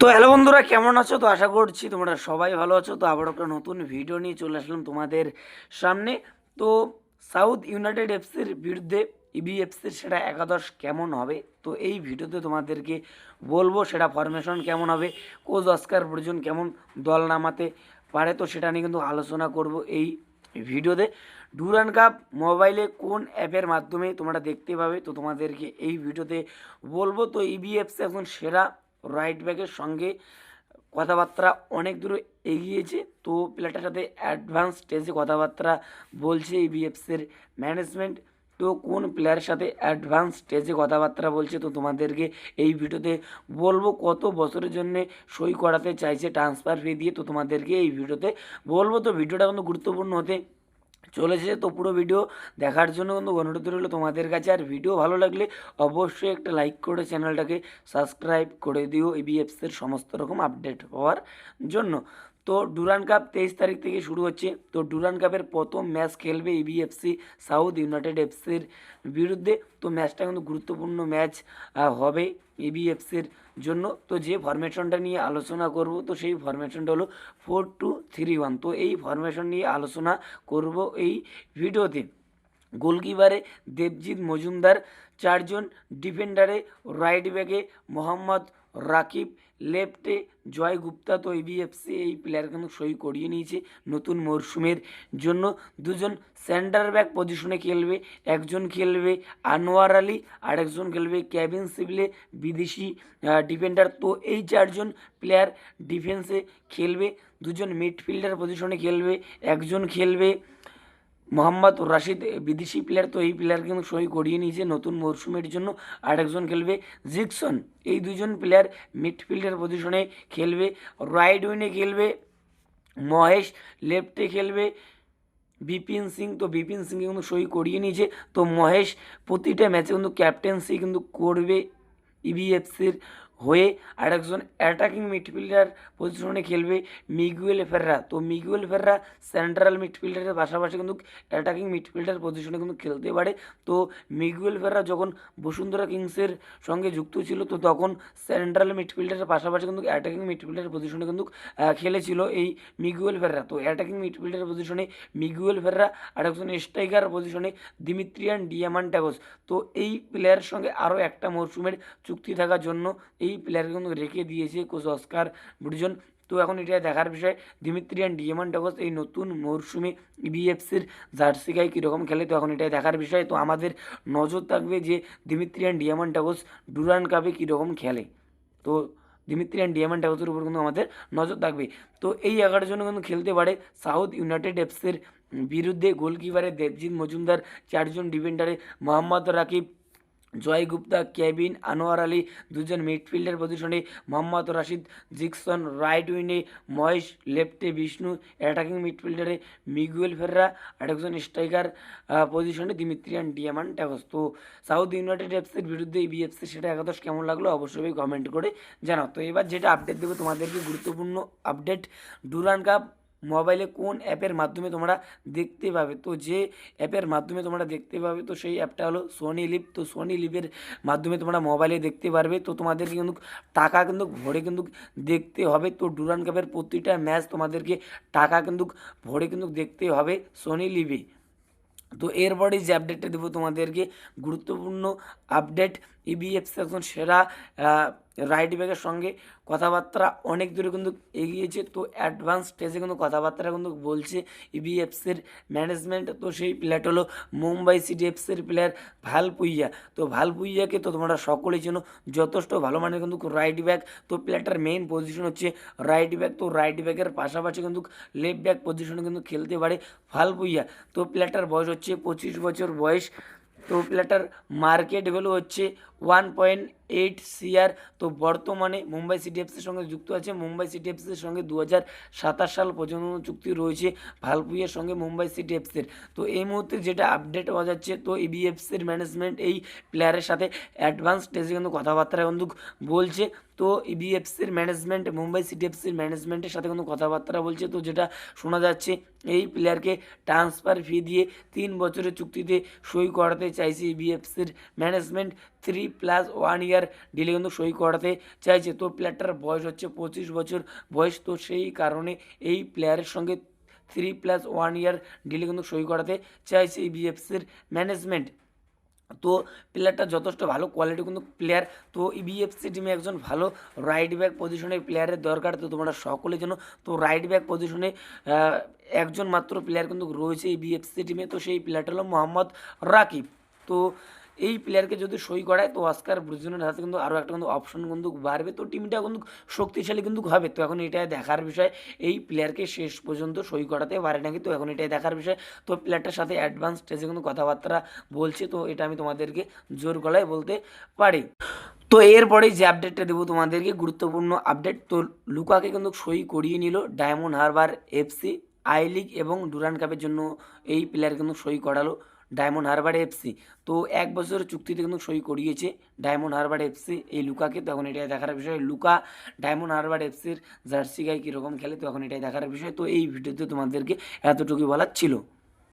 তো হ্যালো বন্ধুরা, কেমন আছো? তো আশা করছি তোমরা সবাই ভালো আছো। তো আবার একটা নতুন ভিডিও নিয়ে চলে আসলাম তোমাদের সামনে। তো সাউথ ইউনাইটেড এফসির বিরুদ্ধে ইবিএফসির সেটা একাদশ কেমন হবে? তো এই ভিডিওতে তোমাদেরকে বলব সেটা ফরমেশন কেমন হবে কোচ অস্কার প্রয়োজন কেমন দল নামাতে পারে, তো সেটা নিয়ে কিন্তু আলোচনা করব এই ভিডিওতে ডুরান কাপ মোবাইলে কোন অ্যাপের মাধ্যমে তোমরা দেখতে পাবে? তো তোমাদেরকে এই ভিডিওতে বলব। তো ইবিএফসি এখন সেরা রাইট ব্যাকের সঙ্গে কথাবার্তা অনেক দূর এগিয়েছে। তো প্লেয়ারটার সাথে অ্যাডভান্স স্টেজে কথাবার্তা বলছে এই ইবিএফসির ম্যানেজমেন্ট তো কোন প্লেয়ারের সাথে অ্যাডভান্স স্টেজে কথাবার্তা বলছে তো তোমাদেরকে এই ভিডিওতে বলব। কত বছরের জন্য সই করাতে চাইছে ট্রান্সফার ফি দিয়ে তো তোমাদেরকে এই ভিডিওতে বলব। তো ভিডিওটা কিন্তু গুরুত্বপূর্ণ হতে চলেছে তো পুরো ভিডিও দেখার জন্য কিন্তু অনুরোধ রইল তোমাদের কাছে। আর ভিডিও ভালো লাগলে অবশ্যই একটা লাইক করে চ্যানেলটাকে সাবস্ক্রাইব করে দিও। এবিএফসের সমস্ত রকম আপডেট হওয়ার জন্য। তো ডুরান কাপ তেইশ তারিখ থেকে শুরু হচ্ছে। তো ডুরান কাপের প্রথম ম্যাচ খেলবে ইবিএফসি সাউথ ইউনাইটেড এফসির বিরুদ্ধে। তো ম্যাচটা কিন্তু গুরুত্বপূর্ণ ম্যাচ হবে ইবিএফসির জন্য। তো যে ফরমেশনটা নিয়ে আলোচনা করব, তো সেই ফরমেশনটা হলো ফোর টু থ্রি ওয়ান তো এই ফরমেশন নিয়ে আলোচনা করব এই ভিডিওতে। গোলকিপারে দেবজিৎ মজুমদার, চারজন ডিফেন্ডারে, রাইট ব্যাকে মোহাম্মদ রাকিব লেফটে জয় গুপ্তা তো এবিএফসি এই প্লেয়ার কিন্তু সই করিয়ে নিয়েছে নতুন মরশুমের জন্য। দুজন সেন্টার ব্যাক পজিশনে খেলবে, একজন খেলবে আনোয়ার আলী আর একজন খেলবে ক্যাবিন সিবলে, বিদেশি ডিফেন্ডার তো এই চারজন প্লেয়ার ডিফেন্সে খেলবে, দুজন মিডফিল্ডার পজিশনে খেলবে, একজন খেলবে মোহাম্মদ রাশিদ বিদেশি প্লেয়ার তো এই প্লেয়ার কিন্তু সই করিয়ে নিয়েছে নতুন মরশুমের জন্য। আর একজন খেলবে জিকসন, এই দুজন প্লেয়ার মিডফিল্ডার পজিশনে খেলবে। রাইট উইনে খেলবে মহেশ লেফটে খেলবে বিপিন সিং, তো বিপিন সিং কিন্তু সই করিয়ে নিয়েছে। তো মহেশ প্রতিটা ম্যাচে কিন্তু ক্যাপ্টেন্সি কিন্তু করবে ইবিএফসির হয়ে আর একজন অ্যাটাকিং মিডফিল্ডার পজিশনে খেলবে মিগুয়েল ফেররা। তো মিগুয়েল ফেররা সেন্ট্রাল মিডফিল্ডারের পাশাপাশি কিন্তু অ্যাটাকিং মিডফিল্ডার পজিশনে কিন্তু খেলতে পারে। তো মিগুয়েল ফেররা যখন বসুন্ধরা কিংসের সঙ্গে যুক্ত ছিল, তো তখন সেন্ট্রাল মিডফিল্ডারের পাশাপাশি কিন্তু অ্যাটাকিং মিডফিল্ডার পজিশনে কিন্তু খেলেছিল এই মিগুয়েল ফেররা। তো অ্যাটাকিং মিডফিল্ডার পজিশনে মিগুয়েল ফেররা আর একজন স্ট্রাইকার পজিশনে দিমিত্রিয়ান ডিয়ামান্টাগোস। তো এই প্লেয়ারের সঙ্গে আরও একটা মরশুমের চুক্তি থাকার জন্য এই প্লেয়ারকে কিন্তু রেখে দিয়েছে কোচ অস্কার ব্রুজন তো এখন এটা দেখার বিষয়, দিমিত্রিয়ান ডিয়ামান্টাগোস এই নতুন মরশুমে ইবিএফসির জার্সি গায়ে কীরকম খেলে, তো এখন এটাই দেখার বিষয়। তো আমাদের নজর থাকবে যে দিমিত্রিয়ান ডিয়ামান্টাগোস ডুরান কাপে কীরকম খেলে। তো দিমিত্রিয়ান ডিয়ামান্ড হাউসের উপর কিন্তু আমাদের নজর থাকবে। তো এই এগারো জন কিন্তু খেলতে পারে সাউথ ইউনাইটেড এফসের বিরুদ্ধে গোলকিপারে দেবজিৎ মজুমদার, চারজন ডিফেন্ডারে মোহাম্মদ রাকিব জয় গুপ্তা কেবিন, আনোয়ার আলী দুজন মিডফিল্ডার পজিশনে মোহাম্মদ রাশিদ, জিকসন রাইট উইনে মহেশ, লেফটে বিষ্ণু, অ্যাটাকিং মিডফিল্ডারে মিগুয়েল ফেররা আর একজন স্ট্রাইকার পজিশনে দিমিত্রিয়ান ডিয়ামান ট্যাগস তো সাউথ ইউনাইটেড এফসির বিরুদ্ধে বিএফসি সেটা একাদশ কেমন লাগল অবশ্যই কমেন্ট করে জানাও। তো এবার যেটা আপডেট দেবো তোমাদেরকে গুরুত্বপূর্ণ আপডেট ডুরান কাপ মোবাইলে কোন অ্যাপের মাধ্যমে তোমরা দেখতে পাবে? তো যে অ্যাপের মাধ্যমে তোমরা দেখতে পাবে, তো সেই অ্যাপটা হলো সোনি লিভ তো সোনি লিভের মাধ্যমে তোমরা মোবাইলে দেখতে পারবে। তো তোমাদেরকে কিন্তু টাকা কিন্তু ভরে কিন্তু দেখতে হবে। তো ডুরান কাপের প্রতিটা ম্যাচ তোমাদেরকে টাকা কিন্তু ভরে কিন্তু দেখতে হবে সোনি লিভে তো এরপরে যে আপডেটটা দেবো তোমাদেরকে। গুরুত্বপূর্ণ আপডেট ইবিএফসি এখন সেরা রাইট ব্যাগের সঙ্গে কথাবার্তা অনেক দূরে কিন্তু এগিয়েছে। তো অ্যাডভান্স স্টেজে কিন্তু কথাবার্তা কিন্তু বলছে ইবিএফসির ম্যানেজমেন্ট তো সেই প্লেয়ারটা হলো মুম্বাই সিটি এফসির প্লেয়ার ভালপুইয়া। তো ভালপুইয়াকে তো তোমরা সকলেই চেনো, যথেষ্ট ভালো মানের কিন্তু রাইট ব্যাক তো প্লেয়ারটার মেইন পজিশন হচ্ছে রাইট ব্যাক তো রাইট ব্যাকের পাশাপাশি কিন্তু লেফট ব্যাক পজিশনে কিন্তু খেলতে পারে ভালপুইয়া। তো প্লেয়ারটার বয়স হচ্ছে পঁচিশ বছর বয়স। তো প্লেয়ারটার মার্কেট ভ্যালু হচ্ছে ওয়ান পয়েন্ট এইট সিআর। তো বর্তমানে মুম্বাই সিটি এফসির সঙ্গে যুক্ত আছে। মুম্বাই সিটি এফসির সঙ্গে দু হাজার সাতাশ সাল পর্যন্ত চুক্তি রয়েছে ভালপুইয়ের সঙ্গে মুম্বাই সিটি এফসির। তো এই মুহূর্তে যেটা আপডেট হওয়া যাচ্ছে, তো ইবিএফসির ম্যানেজমেন্ট এই প্লেয়ারের সাথে অ্যাডভান্স স্টেজে কিন্তু কথাবার্তা কিন্তু বলছে। তো ইবিএফসির ম্যানেজমেন্ট মুম্বাই সিটি এফসির ম্যানেজমেন্টের সাথে কিন্তু কথাবার্তা বলছে। তো যেটা শোনা যাচ্ছে, এই প্লেয়ারকে ট্রান্সফার ফি দিয়ে তিন বছরের চুক্তিতে সই করাতে চাইছে ইবিএফসির management three plus one year delay কিন্তু সই করাতে চাইছে। তো প্লেয়ারটার বয়স হচ্ছে পঁচিশ বছর। বয়স তো সেই কারণে এই প্লেয়ারের সঙ্গে থ্রি প্লাস ওয়ান ইয়ার ডিলে কিন্তু সই করাতে চাইছে এই বিএফসির ম্যানেজমেন্ট তো প্লেয়ারটা যথেষ্ট ভালো কোয়ালিটি কিন্তু প্লেয়ার তো ইবিএফসি টিমে একজন ভালো রাইট ব্যাক পজিশনের প্লেয়ারের দরকার। তো তোমরা সকলের জন্য তো রাইট ব্যাক পজিশনে একজন মাত্র প্লেয়ার কিন্তু রয়েছে এই বিএফসি টিমে তো সেই প্লেয়ারটা হলো মোহাম্মদ রাকিব। তো এই প্লেয়ারকে যদি সই করায়, তো অস্কার ব্রুজনের হাতে কিন্তু আরও একটা কিন্তু অপশন কিন্তু বাড়বে। তো টিমটা কিন্তু শক্তিশালী কিন্তু হবে। তো এখন এটাই দেখার বিষয়। এই প্লেয়ারকে শেষ পর্যন্ত সই করাতে পারে নাকি? তো এখন এটাই দেখার বিষয়। তো প্লেয়ারটার সাথে অ্যাডভান্স স্টেজে কিন্তু কথাবার্তা বলছে। তো এটা আমি তোমাদেরকে জোর গলায় বলতে পারি। তো এরপরে যে আপডেটটা দেবো তোমাদেরকে, গুরুত্বপূর্ণ আপডেট তো লুকাকে কিন্তু সই করিয়ে নিল Diamond Harbour FC I League এবং ডুরান কাপের জন্য এই প্লেয়ার কিন্তু সই করালো। ডায়মন্ড হারবার এফসি তো এক বছরের চুক্তিতে কিন্তু সই করিয়েছে ডায়মন্ড হারবার এফসি এই লুকাকে তখন এটাই দেখার বিষয়। লুকা ডায়মন্ড হারবার এফসির জার্সি গায়ে কীরকম খেলে তখন এটাই দেখার বিষয়। তো এই ভিডিওতে তোমাদেরকে এতটুকুই বলার ছিল।